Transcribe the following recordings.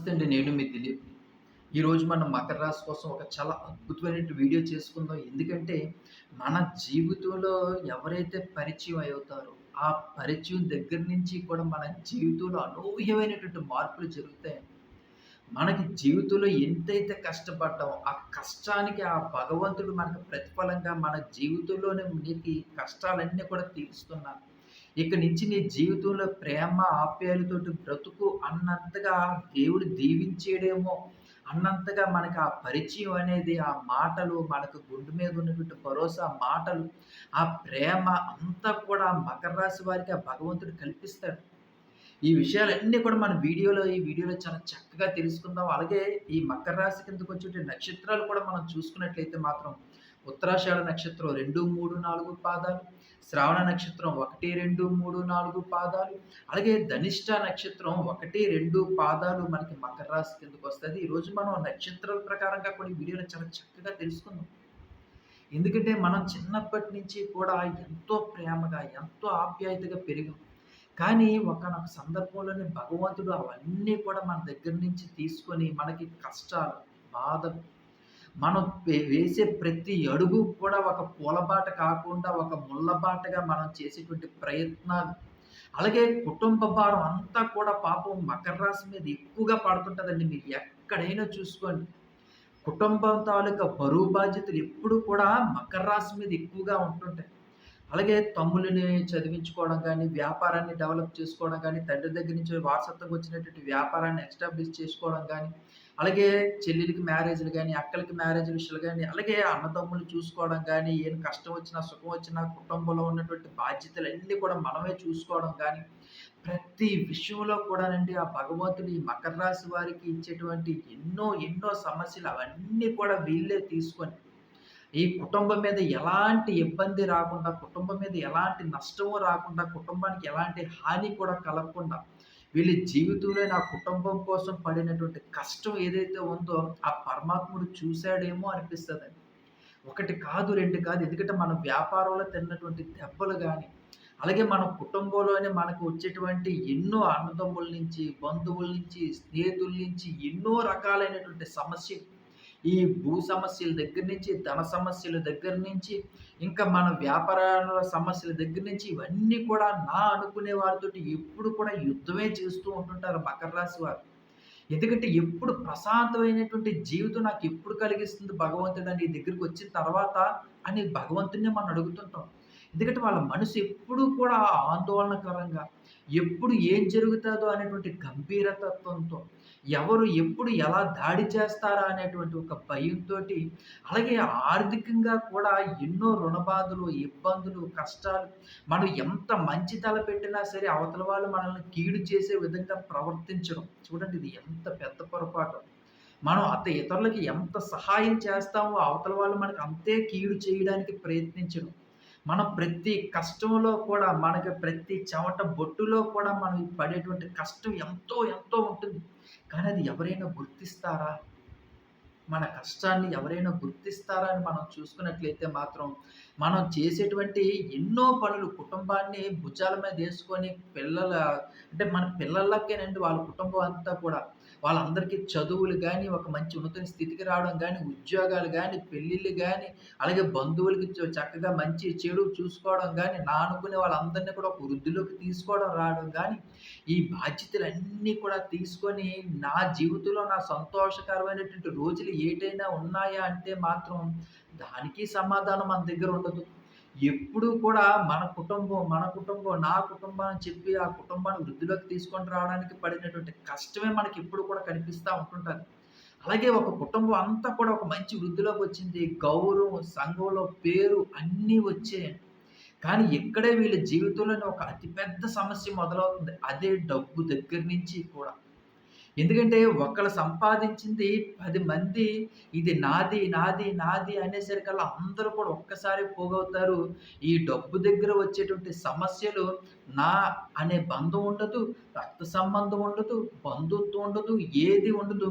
నమస్తే నేను మీ దిలీప్. ఈరోజు మనం మకర రాశి కోసం ఒక చాలా అద్భుతమైన వీడియో చేసుకుందాం. ఎందుకంటే మన జీవితంలో ఎవరైతే పరిచయం అవుతారో ఆ పరిచయం దగ్గర నుంచి కూడా మన జీవితంలో అనూహ్యమైనటువంటి మార్పులు జరుగుతాయి మనకి జీవితంలో ఎంతైతే కష్టపడ్డామో ఆ కష్టానికి ఆ భగవంతుడు మనకు ప్రతిఫలంగా మన జీవితంలోనే నీకు కష్టాలన్నీ కూడా తీరుస్తున్నాను ఇక నుంచి నీ జీవితంలో ప్రేమ ఆప్యాయలతోటి బ్రతుకు అన్నంతగా దేవుడు దీవించేడేమో అన్నంతగా మనకు ఆ పరిచయం అనేది ఆ మాటలు మనకు గుండు మీద ఉన్నటువంటి భరోసా మాటలు ఆ ప్రేమ అంతా కూడా మకర రాశి వారికి ఆ భగవంతుడు కల్పిస్తాడు. ఈ విషయాలన్నీ కూడా మన వీడియోలో ఈ వీడియోలో చాలా చక్కగా తెలుసుకుందాం. అలాగే ఈ మకర రాశి కిందకు వచ్చే నక్షత్రాలు కూడా మనం చూసుకున్నట్లయితే మాత్రం ఉత్తరాషాఢ నక్షత్రం రెండు మూడు నాలుగు పాదాలు శ్రావణ నక్షత్రం ఒకటి రెండు మూడు నాలుగు పాదాలు అలాగే ధనిష్ట నక్షత్రం ఒకటి రెండు పాదాలు మనకి మకర రాశి కిందకు వస్తుంది. ఈరోజు మనం నక్షత్రాల ప్రకారంగా కొన్ని వీడియోలు చాలా చక్కగా తెలుసుకుందాం. ఎందుకంటే మనం చిన్నప్పటి నుంచి కూడా ఎంతో ప్రేమగా ఎంతో ఆప్యాయతగా పెరిగాం. కానీ ఒకనొక సందర్భంలోనే భగవంతుడు అవన్నీ కూడా మన దగ్గర నుంచి తీసుకొని మనకి కష్టాలు బాధలు మనం వేసే ప్రతి అడుగు కూడా ఒక పూలబాట కాకుండా ఒక ముళ్ళబాటగా మనం చేసేటువంటి ప్రయత్నాలు. అలాగే కుటుంబ భారం అంతా కూడా పాపం మకర రాశి మీద ఎక్కువగా పడుతుంటుందండి మీరు ఎక్కడైనా చూసుకోండి. కుటుంబం తాలూకా బరువు బాధ్యతలు ఎప్పుడు కూడా మకర రాశి మీద ఎక్కువగా ఉంటుంటాయి. అలాగే తమ్ముళ్ళని చదివించుకోవడం కానీ వ్యాపారాన్ని డెవలప్ చేసుకోవడం కానీ తండ్రి దగ్గర నుంచి వారసత్వంగా వచ్చినటువంటి వ్యాపారాన్ని ఎస్టాబ్లిష్ చేసుకోవడం కానీ అలాగే చెల్లెలకి మ్యారేజ్లు కానీ అక్కలకి మ్యారేజ్ విషయాలు కానీ అలాగే అన్నదమ్ములు చూసుకోవడం కానీ ఏం కష్టం వచ్చినా సుఖం వచ్చినా కుటుంబంలో ఉన్నటువంటి బాధ్యతలు అన్నీ కూడా మనమే చూసుకోవడం కానీ ప్రతి విషయంలో కూడానండి ఆ భగవంతుడు ఈ మకర రాశి వారికి ఇచ్చేటువంటి ఎన్నో ఎన్నో సమస్యలు అవన్నీ కూడా వీళ్ళే తీసుకొని ఈ కుటుంబం మీద ఎలాంటి ఇబ్బంది రాకుండా కుటుంబం మీద ఎలాంటి నష్టము రాకుండా కుటుంబానికి ఎలాంటి హాని కూడా కలగకుండా వీళ్ళ జీవితంలో నా కుటుంబం కోసం పడినటువంటి కష్టం ఏదైతే ఉందో ఆ పరమాత్ముడు చూశాడేమో అనిపిస్తుంది ఒకటి కాదు రెండు కాదు. ఎందుకంటే మన వ్యాపారంలో తిన్నటువంటి దెబ్బలు కానీ అలాగే మన కుటుంబంలోనే మనకు వచ్చేటువంటి ఎన్నో అన్నదమ్ముల నుంచి బంధువుల నుంచి స్నేహితుల నుంచి ఎన్నో రకాలైనటువంటి సమస్యలు ఈ భూ సమస్యల దగ్గర నుంచి ధన సమస్యల దగ్గర నుంచి ఇంకా మన వ్యాపారాల సమస్యల దగ్గర నుంచి ఇవన్నీ కూడా నా అనుకునే వారితో ఎప్పుడు కూడా యుద్ధమే చేస్తూ ఉంటుంటారు మకర రాశి వారు. ఎందుకంటే ఎప్పుడు ప్రశాంతమైనటువంటి జీవితం నాకు ఎప్పుడు కలిగిస్తుంది భగవంతుడు అని దగ్గరికి వచ్చిన తర్వాత అని భగవంతుడిని మనం అడుగుతుంటాం. ఎందుకంటే వాళ్ళ మనసు ఎప్పుడు కూడా ఆందోళనకరంగా ఎప్పుడు ఏం జరుగుతుందో అనేటువంటి గంభీరతత్వంతో ఎవరు ఎప్పుడు ఎలా దాడి చేస్తారా అనేటువంటి ఒక భయంతో అలాగే ఆర్థికంగా కూడా ఎన్నో రుణబాధలు ఇబ్బందులు కష్టాలు మనం ఎంత మంచి తల పెట్టినా సరే అవతల వాళ్ళు మనల్ని కీడు చేసే విధంగా ప్రవర్తించడం. చూడండి ఇది ఎంత పెద్ద పొరపాటు. మనం అత ఇతరులకి ఎంత సహాయం చేస్తామో అవతల వాళ్ళు మనకు అంతే కీడు చేయడానికి ప్రయత్నించడం మనం ప్రతి కష్టంలో కూడా మనకి ప్రతి చెమట బొట్టులో కూడా మనం పడేటువంటి కష్టం ఎంతో ఎంతో ఉంటుంది. కానీ అది ఎవరైనా గుర్తిస్తారా? మన కష్టాన్ని ఎవరైనా గుర్తిస్తారా అని మనం చూసుకున్నట్లయితే మాత్రం మనం చేసేటువంటి ఎన్నో పనులు కుటుంబాన్ని భుజాల మీద వేసుకొని పిల్లల అంటే మన పిల్లలకేనండి వాళ్ళ కుటుంబం అంతా కూడా వాళ్ళందరికీ చదువులు కానీ ఒక మంచి ఉన్నత స్థితికి రావడం కానీ ఉద్యోగాలు కానీ పెళ్ళిళ్ళు కానీ అలాగే బంధువులకి చక్కగా మంచి చెడు చూసుకోవడం కానీ నా అనుకునే వాళ్ళందరినీ కూడా ఒక వృద్ధిలోకి తీసుకోవడం రావడం కానీ ఈ బాధ్యతలన్నీ కూడా తీసుకొని నా జీవితంలో నా సంతోషకరమైనటువంటి రోజులు ఏటైనా ఉన్నాయా అంటే మాత్రం దానికి సమాధానం మన దగ్గర ఉండదు. ఎప్పుడు కూడా మన కుటుంబం మన కుటుంబం నా కుటుంబం అని చెప్పి ఆ కుటుంబాన్ని వృద్ధిలోకి తీసుకొని రావడానికి పడినటువంటి కష్టమే మనకి ఎప్పుడు కూడా కనిపిస్తూ ఉంటుంటుంది. అలాగే ఒక కుటుంబం అంతా కూడా ఒక మంచి వృద్ధిలోకి వచ్చింది. గౌరవం సంఘంలో పేరు అన్నీ వచ్చాయండి కానీ ఇక్కడే వీళ్ళ జీవితంలోనే ఒక అతిపెద్ద సమస్య మొదలవుతుంది. అదే డబ్బు దగ్గర నుంచి కూడా. ఎందుకంటే ఒకళ్ళు సంపాదించింది పది మంది ఇది నాది నాది నాది అనేసరికల్లా అందరూ కూడా ఒక్కసారి పోగవుతారు. ఈ డబ్బు దగ్గర వచ్చేటువంటి సమస్యలు నా అనే బంధం ఉండదు రక్త సంబంధం ఉండదు బంధుత్వం ఉండదు ఏది ఉండదు.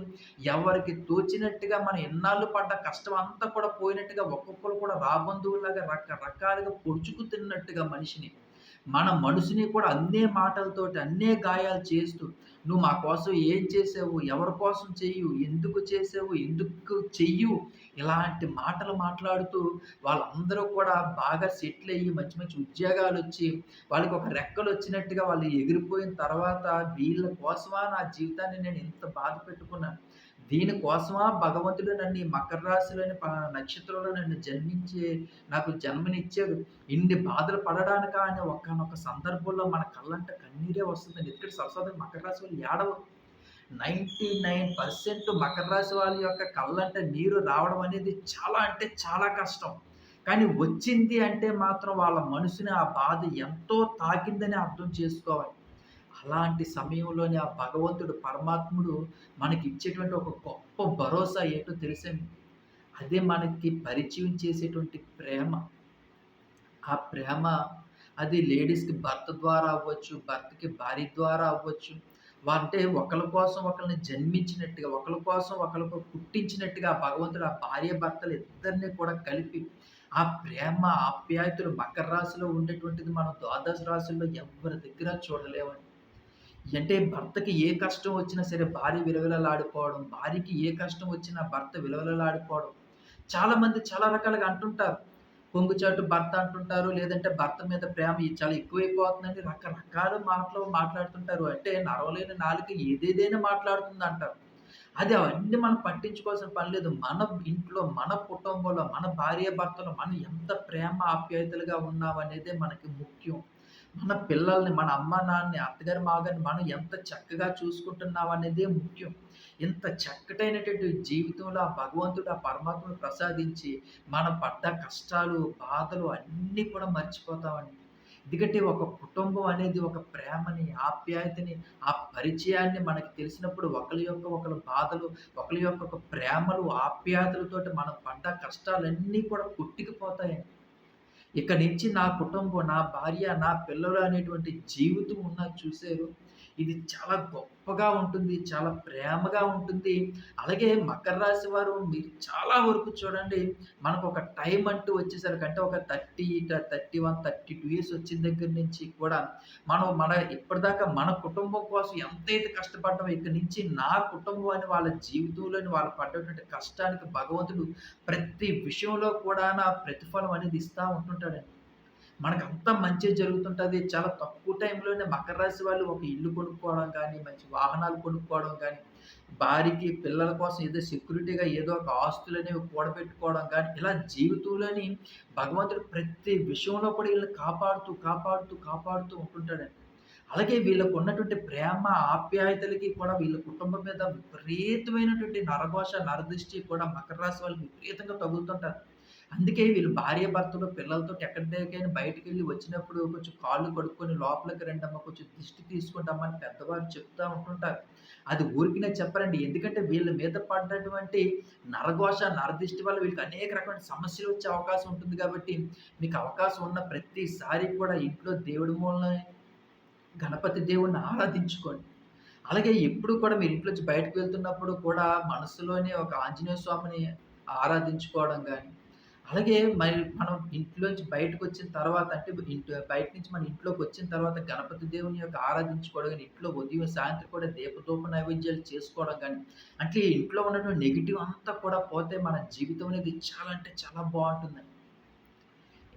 ఎవరికి తోచినట్టుగా మన ఎన్నాళ్ళు పడ్డ కష్టం అంతా కూడా పోయినట్టుగా ఒక్కొక్కరు కూడా రాబంధువులాగా రకరకాలుగా పొడుచుకు తిన్నట్టుగా మనిషిని మన మనసుని కూడా అన్నే మాటలతోటి అన్నే గాయాలు చేస్తూ నువ్వు మా కోసం ఏం చేసావు? ఎవరి కోసం చెయ్యు? ఎందుకు చేసావు? ఎందుకు చెయ్యు? ఇలాంటి మాటలు మాట్లాడుతూ వాళ్ళందరూ కూడా బాగా సెటిల్ అయ్యి మంచి మంచి ఉద్యోగాలు వచ్చి వాళ్ళకి ఒక రెక్కలు వచ్చినట్టుగా వాళ్ళు ఎగిరిపోయిన తర్వాత వీళ్ళ కోసమా నా జీవితాన్ని నేను ఇంత బాధ పెట్టుకున్నాను. దీనికోసమా భగవంతుడు నన్ను మకర రాశిలోని నక్షత్రంలో నన్ను జన్మించే నాకు జన్మనిచ్చాడు. ఇన్ని బాధలు పడడానికా అనే ఒక్కనొక సందర్భంలో మన కళ్ళంట కన్నీరే వస్తుందండి. ఎందుకంటే సరస్వతి మకర రాశి వాళ్ళు ఏడవ నైంటీ నైన్ పర్సెంట్ మకర రాశి వాళ్ళ యొక్క కళ్ళంట నీరు రావడం అనేది చాలా అంటే చాలా కష్టం. కానీ వచ్చింది అంటే మాత్రం వాళ్ళ మనసుని ఆ బాధ ఎంతో తాకిందని అర్థం చేసుకోవాలి. అలాంటి సమయంలోనే ఆ భగవంతుడు, పరమాత్ముడు మనకి ఇచ్చేటువంటి ఒక గొప్ప భరోసా ఏంటో తెలుసండి? అదే మనకి పరిచయం చేసేటువంటి ప్రేమ. ఆ ప్రేమ అది లేడీస్‌కి భర్త ద్వారా అవ్వచ్చు, భర్తకి భార్య ద్వారా అవ్వచ్చు. అంటే ఒకరి కోసం ఒకరిని జన్మించినట్టుగా, ఒకళ్ళ కోసం ఒకళ్ళకు పుట్టించినట్టుగా ఆ భగవంతుడు ఆ భార్య భర్తలు ఇద్దరిని కూడా కలిపి, ఆ ప్రేమ, ఆప్యాయతలు మకర రాశిలో ఉండేటువంటిది మనం ద్వాదశ రాశుల్లో ఎవ్వరి దగ్గర చూడలేమండి. అంటే భర్తకి ఏ కష్టం వచ్చినా సరే భార్య విలవిలలాడిపోవడం, భార్యకి ఏ కష్టం వచ్చినా భర్త విలవిలలాడిపోవడం. చాలామంది చాలా రకాలుగా అంటుంటారు. కొంగుచాటు భర్త అంటుంటారు. లేదంటే భర్త మీద ప్రేమ చాలా ఎక్కువైపోతుందని రకరకాల మాటలు మాట్లాడుతుంటారు. అంటే నరవలేని నాలుక ఏదేదైనా మాట్లాడుతుంది అంటారు అది అవన్నీ మనం పట్టించుకోవాల్సిన పని లేదు. మన ఇంట్లో, మన కుటుంబంలో, మన భార్య భర్తలో మనం ఎంత ప్రేమ ఆప్యాయతలుగా ఉన్నామనేదే మనకి ముఖ్యం. మన పిల్లల్ని, మన అమ్మ-నాన్నని, అత్తగారి, మావగారిని మనం ఎంత చక్కగా చూసుకుంటున్నాం అనేదే ముఖ్యం. ఇంత చక్కటైనటువంటి జీవితంలో ఆ భగవంతుడు, ఆ పరమాత్మను ప్రసాదించి, మనం పడ్డ కష్టాలు, బాధలు అన్నీ కూడా మర్చిపోతామండి. ఎందుకంటే ఒక కుటుంబం అనేది ఒక ప్రేమని, ఆప్యాయతని, ఆ పరిచయాన్ని మనకి తెలిసినప్పుడు ఒకరి యొక్క ఒకరి బాధలు, ఒకరి యొక్క ఒక ప్రేమలు, ఆప్యాయతలతోటి మనం పడ్డ కష్టాలన్నీ కూడా కొట్టికిపోతాయండి. ఇక్కడి నుంచి నా కుటుంబం, నా భార్య, నా పిల్లలు అనేటువంటి జీవితం ఉన్నది చూసారు. ఇది చాలా గొప్పగా ఉంటుంది. చాలా ప్రేమగా ఉంటుంది. అలాగే మకర రాశి వారు మీరు చాలా వరకు చూడండి మనకు ఒక టైం అంటూ వచ్చేసరికి అంటే ఒక 30 ట 31, 32 ఇయర్స్ వచ్చిన దగ్గర నుంచి కూడా మనం మన ఇప్పటిదాకా మన కుటుంబం కోసం ఎంతైతే కష్టపడ్డామో ఇక్కడి నుంచి నా కుటుంబం అని వాళ్ళ జీవితంలోని వాళ్ళు పడ్డటువంటి కష్టానికి భగవంతుడు ప్రతి విషయంలో కూడా నా ప్రతిఫలం అనేది ఇస్తూ ఉంటుంటాడండి. మనకంతా మంచి జరుగుతుంటుంది చాలా తక్కువ టైంలోనే మకర రాశి వాళ్ళు ఒక ఇల్లు కొనుక్కోవడం కానీ మంచి వాహనాలు కొనుక్కోవడం కానీ భార్యకి, పిల్లల కోసం ఏదో సెక్యూరిటీగా ఏదో ఒక ఆస్తులనేవి కూడబెట్టుకోవడం కానీ ఇలా జీవితంలోని భగవంతుడు ప్రతి విషయంలో కూడా వీళ్ళని కాపాడుతూ, కాపాడుతూ, కాపాడుతూ ఉంటుంటాడండి. అలాగే వీళ్ళకు ఉన్నటువంటి ప్రేమ, ఆప్యాయతలకి కూడా వీళ్ళ కుటుంబం మీద విపరీతమైనటువంటి నరఘోష, నరదృష్టి కూడా మకర రాశి వాళ్ళకి విపరీతంగా తగులుతుంటారు. అందుకే వీళ్ళు భార్యాభర్తలు పిల్లలతో ఎక్కడికైనా బయటికెళ్ళి వచ్చినప్పుడు కొంచెం కాళ్ళు కడుక్కొని లోపలికి రండమ్మా, కొంచెం దిష్టి తీసుకోండమ్మా అని పెద్దవాళ్ళు చెప్తూ ఉంటుంటారు. అది ఊరికినే చెప్పరండి. ఎందుకంటే వీళ్ళ మీద పడ్డటువంటి నరఘోష, నరదిష్టి వల్ల వీళ్ళకి అనేక రకమైన సమస్యలు వచ్చే అవకాశం ఉంటుంది కాబట్టి, మీకు అవకాశం ఉన్న ప్రతిసారి కూడా ఇంట్లో దేవుడి మూలన గణపతి దేవుడిని ఆరాధించుకోండి. అలాగే ఎప్పుడు కూడా మీరు ఇంట్లో బయటకు వెళ్తున్నప్పుడు కూడా మనసులోనే ఒక ఆంజనేయ స్వామిని ఆరాధించుకోవడం కానీ అలాగే మరి మనం ఇంట్లోంచి బయటకొచ్చిన తర్వాత అంటే ఇంటి బయట నుంచి మన ఇంట్లోకి వచ్చిన తర్వాత గణపతి దేవుని యొక్క ఆరాధించుకోవడం కానీ ఇంట్లో ఉదయం, సాయంత్రం కూడా దీపధూప నైవేద్యాలు చేసుకోవడం కానీ అంటే ఇంట్లో ఉన్నటువంటి నెగిటివ్ అంతా కూడా పోతే మన జీవితం అనేది చాలా అంటే చాలా బాగుంటుంది.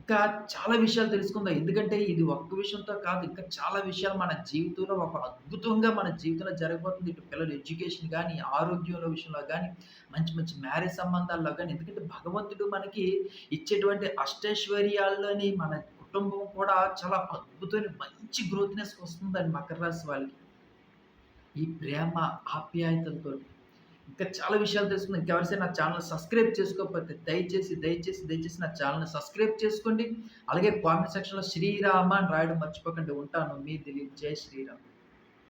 ఇంకా చాలా విషయాలు తెలుసుకుందాం. ఎందుకంటే ఇది ఒక్క విషయంతో కాదు. ఇంకా చాలా విషయాలు మన జీవితంలో ఒక అద్భుతంగా మన జీవితంలో జరగబోతుంది. ఇటు పిల్లల ఎడ్యుకేషన్ కానీ ఆరోగ్యంలో విషయంలో కానీ మంచి మంచి మ్యారేజ్ సంబంధాల్లో కానీ ఎందుకంటే భగవంతుడు మనకి ఇచ్చేటువంటి అష్టైశ్వర్యాల్లోని మన కుటుంబం కూడా చాలా అద్భుతమైన మంచి గ్రోత్‌నెస్ వస్తుందండి మకర రాశి వాళ్ళకి. ఈ ప్రేమ, ఆప్యాయతలతో ఇంకా చాలా విషయాలు తెలుసుకుందాం. ఇంకెవరైనా నా ఛానల్ సబ్స్క్రైబ్ చేసుకోకపోతే దయచేసి, దయచేసి, దయచేసి నా ఛానల్ని సబ్స్క్రైబ్ చేసుకోండి. అలాగే కామెంట్ సెక్షన్‌లో శ్రీరామ అని రాయడం మర్చిపోకండి. ఉంటాను. మీ దిలీప్. జై శ్రీరామ్.